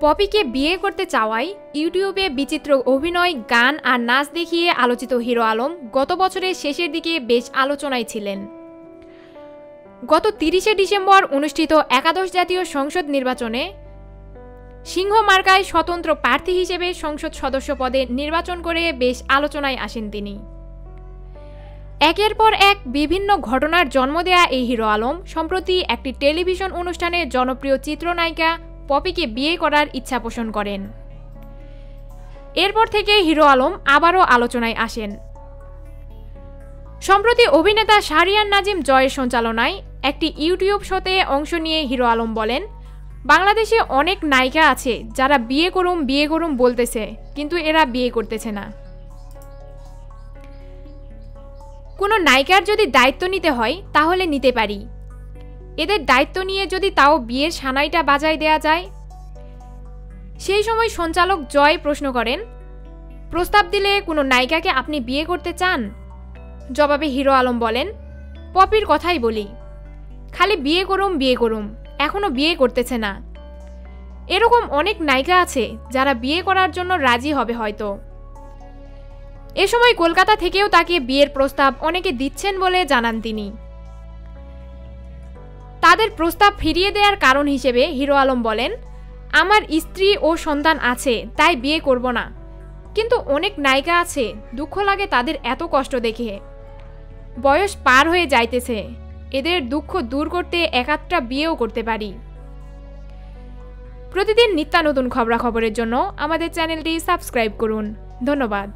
পপিকে বিয়ে করতে চাওয়ায় ইউটিউবে বিচিত্র অভিনয়, গান আর নাচ দেখিয়ে আলোচিত হিরো আলম গত বছরের শেষের দিকে বেশ আলোচনায় ছিলেন। গত তিরিশে ডিসেম্বর অনুষ্ঠিত একাদশ জাতীয় সংসদ নির্বাচনে সিংহ মার্কায় স্বতন্ত্র প্রার্থী হিসেবে সংসদ সদস্য পদে নির্বাচন করে বেশ আলোচনায় আসেন তিনি। একের পর এক বিভিন্ন ঘটনার জন্ম দেয়া এই হিরো আলম, সম্প্রতি একটি টেলিভিশন অনুষ্ঠানে জনপ্রিয় চিত্রনায়িকা পপিকে বিয়ে করার ইচ্ছা পোষণ করেন। এরপর থেকে হিরো আলম আবারও আলোচনায় আসেন। সম্প্রতি অভিনেতা শাহরিয়ান নাজিম জয়ের সঞ্চালনায় একটি ইউটিউব শোতে অংশ নিয়ে হিরো আলম বলেন, বাংলাদেশে অনেক নায়িকা আছে যারা বিয়ে করুম বিয়ে করুম বলতেছে, কিন্তু এরা বিয়ে করতেছে না। কোনো নায়িকার যদি দায়িত্ব নিতে হয়, তাহলে নিতে পারি। এদের দায়িত্ব নিয়ে যদি তাও বিয়ের সানাইটা বাজায় দেয়া যায়? সেই সময় সঞ্চালক জয় প্রশ্ন করেন, প্রস্তাব দিলে কোনো নায়িকাকে আপনি বিয়ে করতে চান? জবাবে হিরো আলম বলেন, পপির কথাই বলি। খালি বিয়ে করুম বিয়ে করুম এখনও বিয়ে করতেছে না। এরকম অনেক নায়িকা আছে যারা বিয়ে করার জন্য রাজি হবে হয়তো। এ সময় কলকাতা থেকেও তাকে বিয়ের প্রস্তাব অনেকে দিচ্ছেন বলে জানান তিনি। তাদের প্রস্তাব ফিরিয়ে দেওয়ার কারণ হিসেবে হিরো আলম বলেন, আমার স্ত্রী ও সন্তান আছে, তাই বিয়ে করব না। কিন্তু অনেক নায়িকা আছে, দুঃখ লাগে তাদের এত কষ্ট দেখে। বয়স পার হয়ে যাইতেছে, এদের দুঃখ দূর করতে একাত্রা বিয়েও করতে পারি। প্রতিদিন নিত্যানতুন খবরাখবরের জন্য আমাদের চ্যানেলটি সাবস্ক্রাইব করুন। ধন্যবাদ।